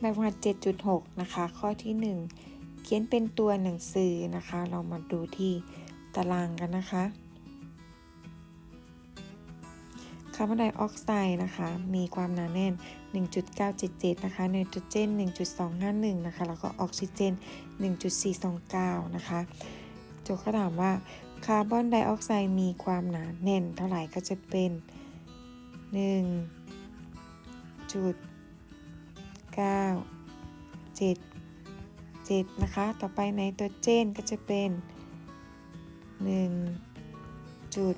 แบบฝึกหัด7.6 นะคะ ข้อที่ 1 เขียนเป็นตัวหนังสือนะคะ เรามาดูที่ตารางกันนะคะคาร์บอนไดออกไซด์นะคะ มีความหนาแน่น 1.977 นะคะไนโตรเจน 1.251 นะคะ แล้วก็ออกซิเจน 1.429 นะคะโจทย์ก็ถามว่าคาร์บอนไดออกไซด์มีความหนาแน่นเท่าไหร่ก็จะเป็น 1. จุด 7 7 นะคะ ต่อไปไนโตรเจนก็จะเป็น 1. จุด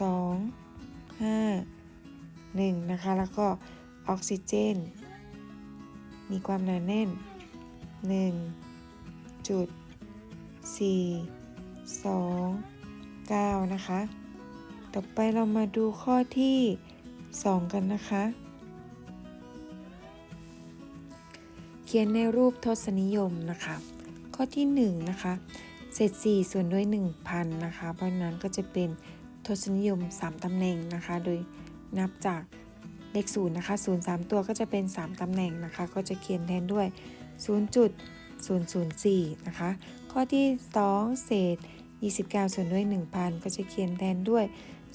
2 5 1 นะคะ แล้วก็ออกซิเจน มีความหนาแน่น 1 จุด 4 2 9 นะคะ ต่อไปเรามาดูข้อที่ 2 กันนะคะ ขียนในรูปทศนิยมนะคะ ข้อที่1นะคะเศษ4ส่วนด้วย 1,000นะคะ เพราะฉะนั้นก็จะเป็นทศนิยม 3 ตำแหน่งนะคะ โดยนับจากเลข0นย์นะคะ0 3ตัวก็จะเป็น 3 ตำแหน่งนะคะ ก็จะเขียนแทนด้วย 0.004 นะคะ ข้อที่ 2 เศษ 29 ส่วนด้วย 1,000 ก็จะเขียนแทนด้วย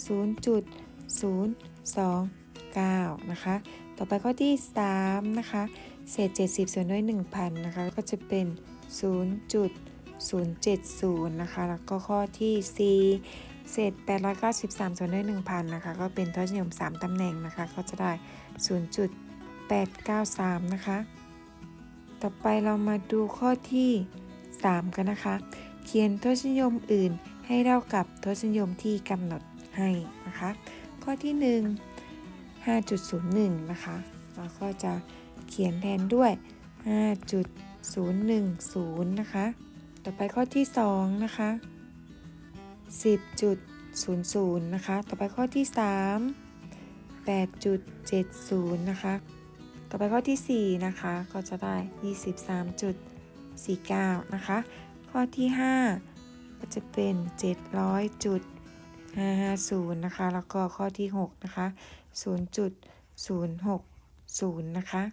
0.029 นะคะ ต่อไปข้อที่ 3 นะคะ เศษ 70 ส่วนด้วย 1,000 นะคะ ก็จะเป็น 0.070 นะคะ แล้วก็ข้อที่ 4 เศษ 893 ส่วนด้วย 1,000 นะคะ ก็เป็นทศนิยม 3 ตำแหน่งนะคะ ก็จะได้ 0.893 นะคะ ต่อไปเรามาดูข้อที่ 3 กันนะคะ เขียนทศนิยมอื่นให้เท่ากับทศนิยมที่กำหนดให้นะคะ ข้อที่ 1 5.01 นะคะเราก็จะเขียนแทนด้วย 5.010 นะคะ ต่อไปข้อที่ 2 นะคะ 10.00 นะคะ ต่อไปข้อที่ 3 8.70 นะคะ ต่อไปข้อที่ 4 นะคะ ก็จะได้ 23.49 นะคะ ข้อที่ 5 ก็จะเป็น 700. 550 นะคะ แล้วก็ข้อที่ 6 นะคะ 0.060 นะคะ